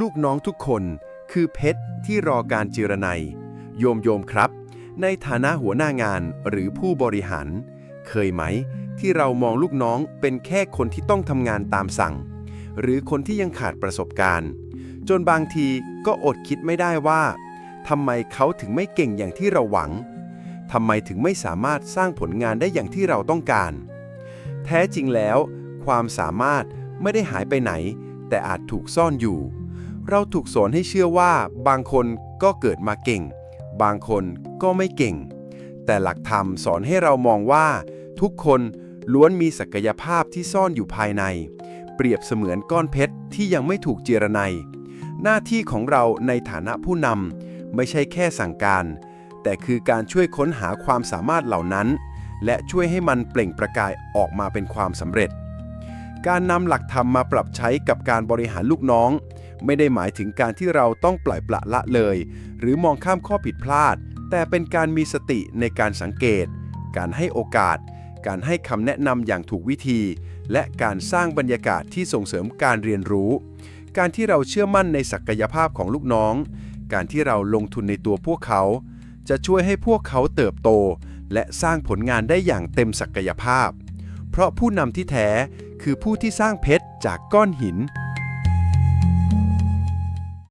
ลูกน้องทุกคนคือเพชรที่รอการเจรไนยโยมโยมครับ ในฐานะหัวหน้างานหรือผู้บริหาร เคยไหม ที่เรามองลูกน้องเป็นแค่คนที่ต้องทำงานตามสั่ง หรือคนที่ยังขาดประสบการณ์ จนบางทีก็อดคิดไม่ได้ว่าทำไมเขาถึงไม่เก่งอย่างที่เราหวังทำไมถึงไม่สามารถสร้างผลงานได้อย่างที่เราต้องการ แท้จริงแล้ว ความสามารถไม่ได้หายไปไหน แต่อาจถูกซ่อนอยู่ เราถูกสอนให้เชื่อว่าบางคนก็เกิดมาเก่ง บางคนก็ไม่เก่ง แต่หลักธรรมสอนให้เรามองว่า ทุกคนล้วนมีศักยภาพที่ซ่อนอยู่ภายใน เปรียบเสมือนก้อนเพชรที่ยังไม่ถูกเจรไนยหน้าที่ของเราในฐานะผู้นำไม่ใช่แค่สั่งการ แต่คือการช่วยค้นหาความสามารถเหล่านั้น และช่วยให้มันเปล่งประกายออกมาเป็นความสำเร็จ การนำหลักธรรมมาปรับใช้กับการบริหารลูกน้อง ไม่ได้หมายถึงการที่เราต้องปล่อยปละละเลย หรือมองข้ามข้อผิดพลาด แต่เป็นการมีสติในการสังเกต การให้โอกาส การให้คำแนะนำอย่างถูกวิธี และการสร้างบรรยากาศที่ส่งเสริมการเรียนรู้ การที่เราเชื่อมั่นในศักยภาพของลูกน้อง การที่เราลงทุนในตัวพวกเขา จะช่วยให้พวกเขาเติบโต และสร้างผลงานได้อย่างเต็มศักยภาพ เพราะผู้นำที่แท้คือผู้ที่สร้างเพชรจากก้อนหิน